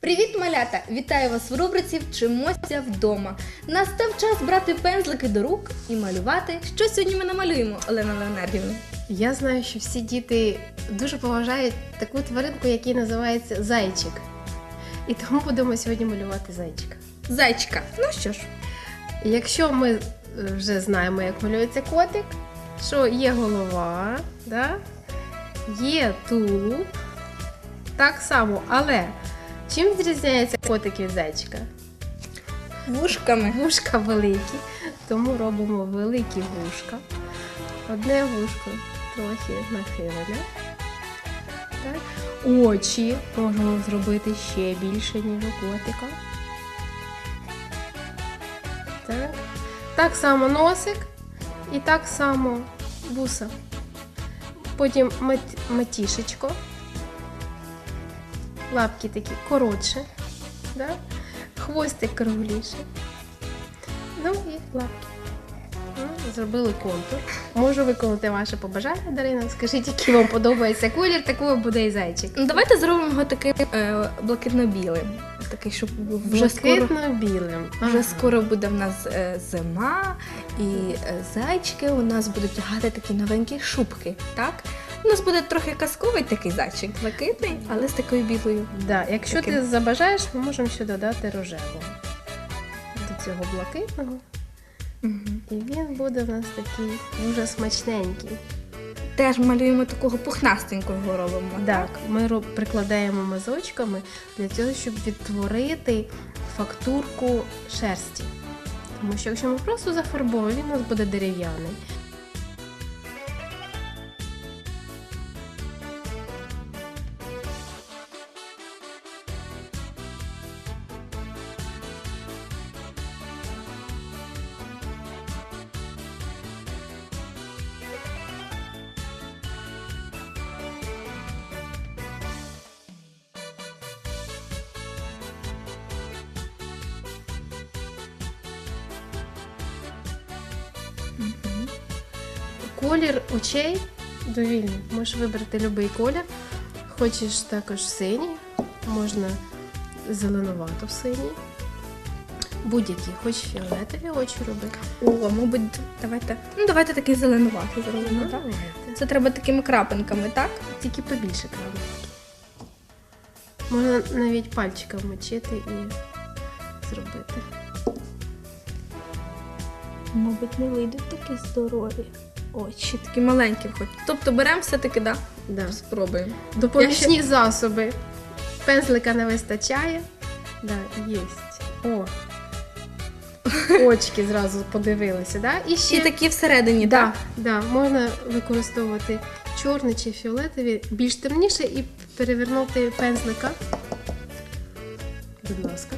Привіт, малята! Вітаю вас в рубриці Вчимося вдома. Настав час брати пензлики до рук і малювати. Що сьогодні ми намалюємо, Олена Леонардівна? Я знаю, що всі діти дуже поважають таку тваринку, який називається зайчик. І тому будемо сьогодні малювати зайчика. Зайчика. Ну що ж, Якщо ми е, вже знаємо, як малюється котик, що є голова, да? є тулуб, так само, але чим відрізняється котик від зайчика? вушками. Вушка великі, тому робимо великі вушка. Одне вушко трохи нахилене. Так. Очі можемо зробити ще більше, ніж у котика. Так. так само носик і так само вуса. Потім мат... матішечко. Лапки такі коротше. Да? Хвостик кругліше. Ну і лапки. Ну, Зробили контур. Можу виконати ваше побажання, Дарина. Скажіть, який вам подобається колір, такий буде і зайчик. Ну, давайте зробимо його таким е, блакитно-білим. Такий, щоб вже скоро. Вже Ага. скоро буде в нас е, зима, і е, зайчики у нас будуть тягати такі новенькі шубки, так? У нас буде трохи казковий такий зайчик, блакитний, але з такою білою. Да, якщо Таким. ти забажаєш, ми можемо ще додати рожевого до цього блакитного. І він буде в нас такий дуже смачненький. Теж малюємо такого пухнастенького робимо. Так, ми роб- прикладаємо мазочками для того, щоб відтворити фактурку шерсті. Тому що якщо ми просто зафарбуємо, він у нас буде дерев'яний. Колір очей довільний. Можеш вибрати будь-який колір. Хочеш також синій, можна зеленувато синій. Будь-який, хоч фіолетові очі робити. О, мабуть, давайте. Ну, давайте такий зеленуватий зробимо, так? Давайте. Це треба такими крапинками, так? Тільки побільше крабочки. Можна навіть пальчиком мочити і зробити. Мабуть, не вийдуть такі здорові. Очі такі маленькі хоч. Тобто беремо все-таки, да? Да. Спробуємо. Допоміжні засоби. Пензлика не вистачає. Да, є. О. Очки зразу подивилися, да? І ще І такі всередині, да, так? да, можна використовувати чорний чи фіолетовий, більш темніше і перевернути пензлика. Будь ласка.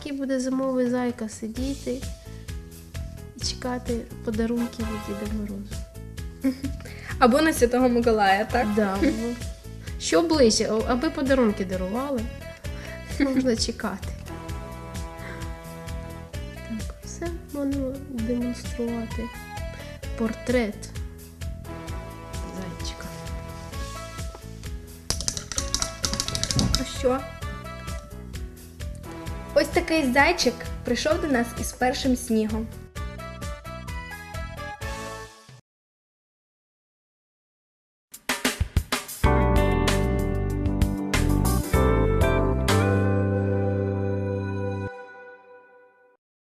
Такий буде зимовий зайка сидіти і чекати подарунків від Діда Морозу. Або на Святого Миколая, так? Да, що ближче, аби подарунки дарували, можна чекати. Так, все можна демонструвати. Портрет зайчика. Ну що? Ось такий зайчик прийшов до нас із першим снігом.